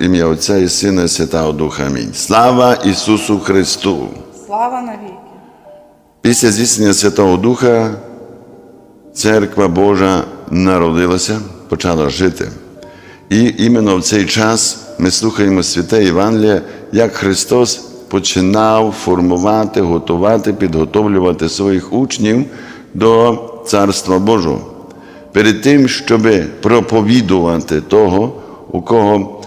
ім'я Отця і Сина і Святого Духа. Амінь. Слава Ісусу Христу! Слава навіки. Після здійснення Святого Духа Церква Божа народилася, почала жити. І іменно в цей час ми слухаємо святе Євангеліє, як Христос починав формувати, готувати, підготовлювати своїх учнів до Царства Божого. Перед тим, щоб проповідувати того, у кого,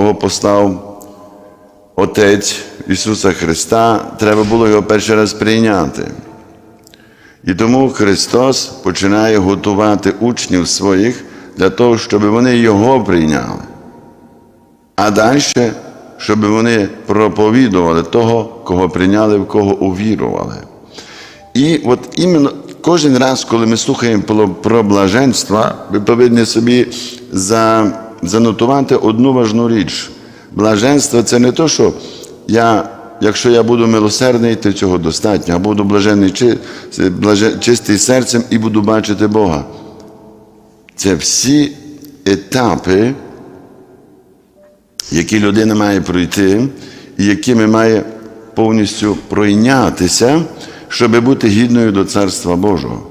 кого послав Отець Ісуса Христа, треба було його перший раз прийняти. І тому Христос починає готувати учнів своїх для того, щоб вони Його прийняли. А далі, щоб вони проповідували того, кого прийняли, в кого увірували. І от іменно кожен раз, коли ми слухаємо про, блаженство, ви повинні собі за, занотувати одну важну річ. Блаженство це не то, що я, якщо я буду милосердний, то цього достатньо, а буду блажений, чи- чистий серцем і буду бачити Бога. Це всі етапи, які людина має пройти, і якими має повністю пройнятися, щоб бути гідною до Царства Божого.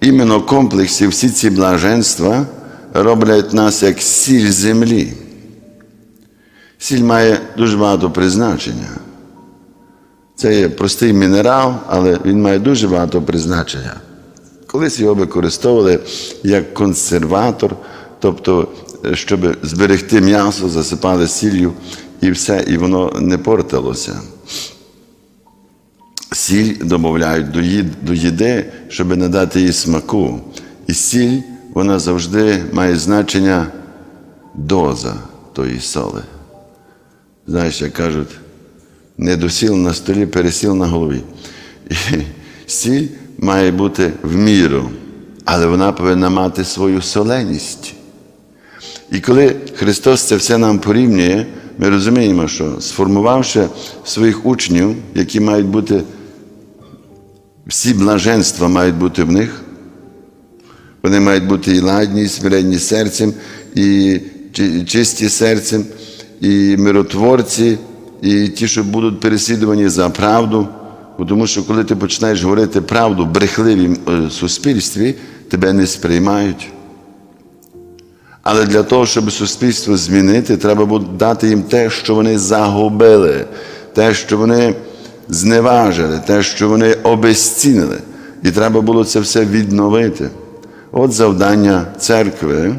Іменно комплексі всі ці блаженства роблять нас як сіль землі. Сіль має дуже багато призначення. Це є простий мінерал, але він має дуже багато призначення. Колись його використовували як консерватор, тобто, е, щоб зберегти м'ясо, засипали сіллю і все, і воно не портилося. Сіль додають до їди, щоб надати їй смаку. І сіль, вона завжди має значення доза тої соли. Знаєш, як кажуть, не досіл на столі, пересіл на голові. І сіль має бути в міру, але вона повинна мати свою соленість. І коли Христос це все нам порівнює, ми розуміємо, що сформувавши своїх учнів, які мають бути, всі блаженства мають бути в них, вони мають бути і ладні, і смиренні серцем, і чисті серцем, і миротворці, і ті, що будуть переслідувані за правду. Тому що коли ти починаєш говорити правду брехливім е, суспільстві, тебе не сприймають. Але для того, щоб суспільство змінити, треба буде дати їм те, що вони загубили, те, що вони зневажили, те, що вони обезцінили. І треба було це все відновити. От завдання церкви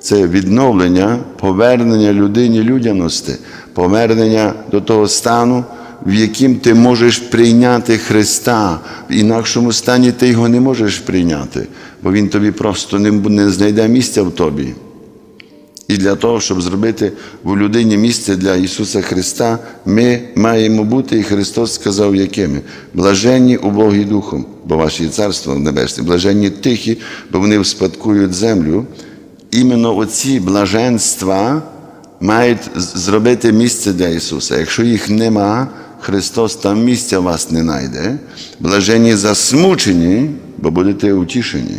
це відновлення, повернення людині людяності, повернення до того стану, в яким ти можеш прийняти Христа. В інакшому стані ти його не можеш прийняти, бо Він тобі просто не, знайде місця в тобі. І для того, щоб зробити в людині місце для Ісуса Христа, ми маємо бути, і Христос сказав, якими? Блаженні убогі духом, бо ваше є царство небесне, блаженні тихі, бо вони вспадкують землю. Іменно оці блаженства мають зробити місце для Ісуса. Якщо їх нема, Христос там місця вас не знайде. Блаженні засмучені, бо будете утішені.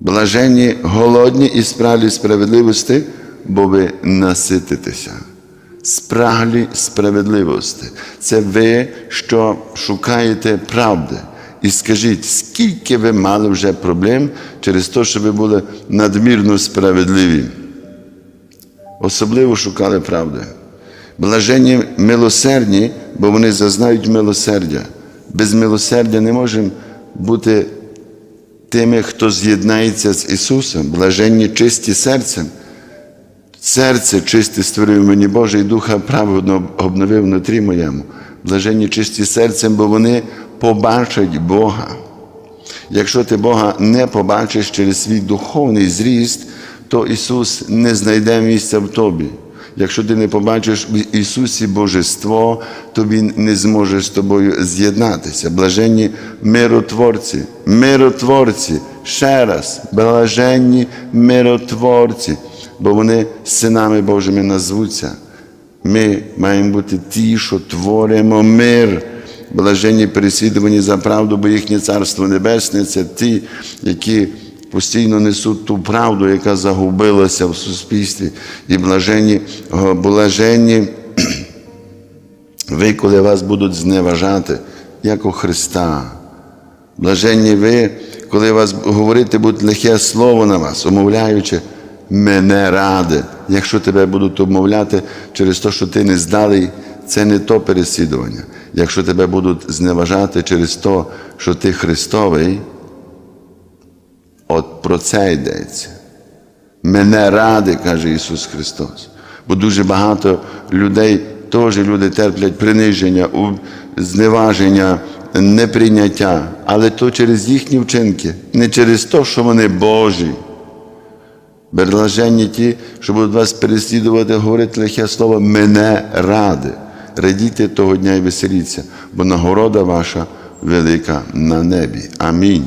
Блаженні голодні і спраглі справедливості, бо ви насититеся. Спраглі справедливості. Це ви, що шукаєте правди. І скажіть, скільки ви мали вже проблем через те, що ви були надмірно справедливі? Особливо шукали правди. Блаженні милосердні, бо вони зазнають милосердя. Без милосердя не можемо бути тими, хто з'єднається з Ісусом, блаженні чисті серцем. Серце чисте створив мені Боже, і Духа праведно обновив внутрі моєму. Блаженні чисті серцем, бо вони побачать Бога. Якщо ти Бога не побачиш через свій духовний зріст, то Ісус не знайде місця в тобі. Якщо ти не побачиш в Ісусі Божество, то Він не зможе з тобою з'єднатися. Блаженні миротворці, миротворці, ще раз, блаженні миротворці, бо вони синами Божими назвуться. Ми маємо бути ті, що творимо мир. Блаженні переслідувані за правду, бо їхнє царство небесне це ті, які постійно несуть ту правду, яка загубилася в суспільстві, і блаженні, блаженні ви, коли вас будуть зневажати, як у Христа. Блаженні ви, коли вас говорити будуть лихе слово на вас, умовляючи мене ради. Якщо тебе будуть умовляти через те, що ти не здалий, це не то переслідування. Якщо тебе будуть зневажати через те, що ти Христовий, от про це йдеться. Мене ради, каже Ісус Христос. Бо дуже багато людей, теж люди терплять приниження, зневаження, неприйняття, але то через їхні вчинки, не через те, що вони Божі. Блаженні ті, що будуть вас переслідувати, говорити лихе слово мене ради. Радійте того дня і веселіться, бо нагорода ваша велика на небі. Амінь.